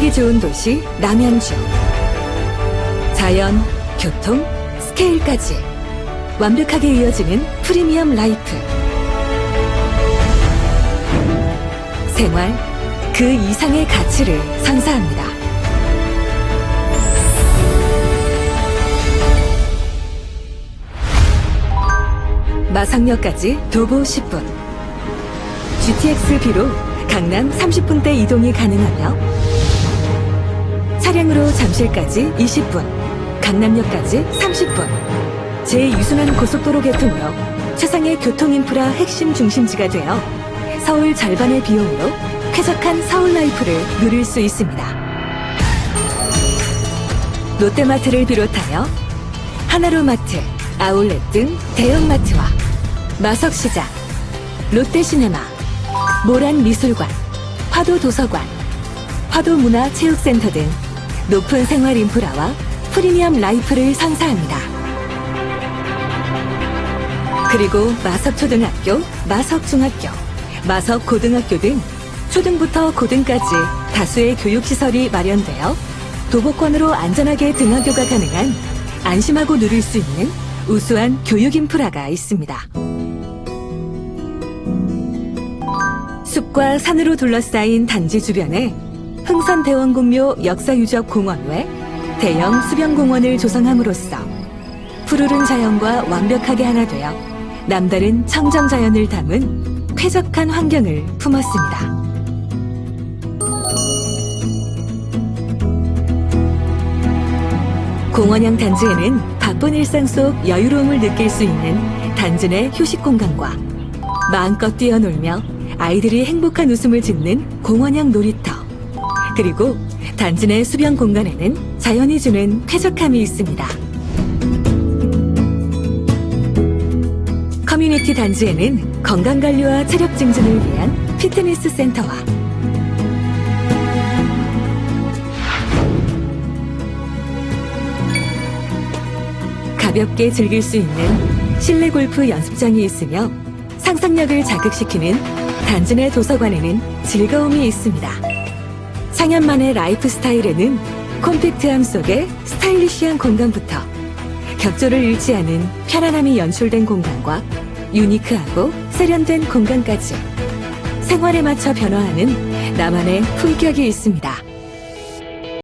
살기 좋은 도시 남양주. 자연, 교통, 스케일까지 완벽하게 이어지는 프리미엄 라이프. 생활 그 이상의 가치를 선사합니다. 마상역까지 도보 10분. GTX-B로 강남 30분대 이동이 가능하며 차량으로 잠실까지 20분, 강남역까지 30분. 제2순환 고속도로 개통으로 최상의 교통 인프라 핵심 중심지가 되어 서울 절반의 비용으로 쾌적한 서울 라이프를 누릴 수 있습니다. 롯데마트를 비롯하여 하나로마트, 아울렛 등 대형마트와 마석시장, 롯데시네마, 모란미술관, 화도도서관, 화도문화체육센터 등 높은 생활 인프라와 프리미엄 라이프를 선사합니다. 그리고 마석초등학교, 마석중학교, 마석고등학교 등 초등부터 고등까지 다수의 교육시설이 마련되어 도보권으로 안전하게 등하교가 가능한 안심하고 누릴 수 있는 우수한 교육 인프라가 있습니다. 숲과 산으로 둘러싸인 단지 주변에 흥선대원군묘 역사유적 공원 외 대형 수변공원을 조성함으로써 푸르른 자연과 완벽하게 하나 되어 남다른 청정 자연을 담은 쾌적한 환경을 품었습니다. 공원형 단지에는 바쁜 일상 속 여유로움을 느낄 수 있는 단지 내 휴식 공간과 마음껏 뛰어놀며 아이들이 행복한 웃음을 짓는 공원형 놀이터 그리고 단지 내 수변 공간에는 자연이 주는 쾌적함이 있습니다. 커뮤니티 단지에는 건강관리와 체력 증진을 위한 피트니스 센터와 가볍게 즐길 수 있는 실내 골프 연습장이 있으며 상상력을 자극시키는 단지 내 도서관에는 즐거움이 있습니다. 상현만의 라이프 스타일에는 콤팩트함 속에 스타일리시한 공간부터 격조를 잃지 않은 편안함이 연출된 공간과 유니크하고 세련된 공간까지 생활에 맞춰 변화하는 나만의 품격이 있습니다.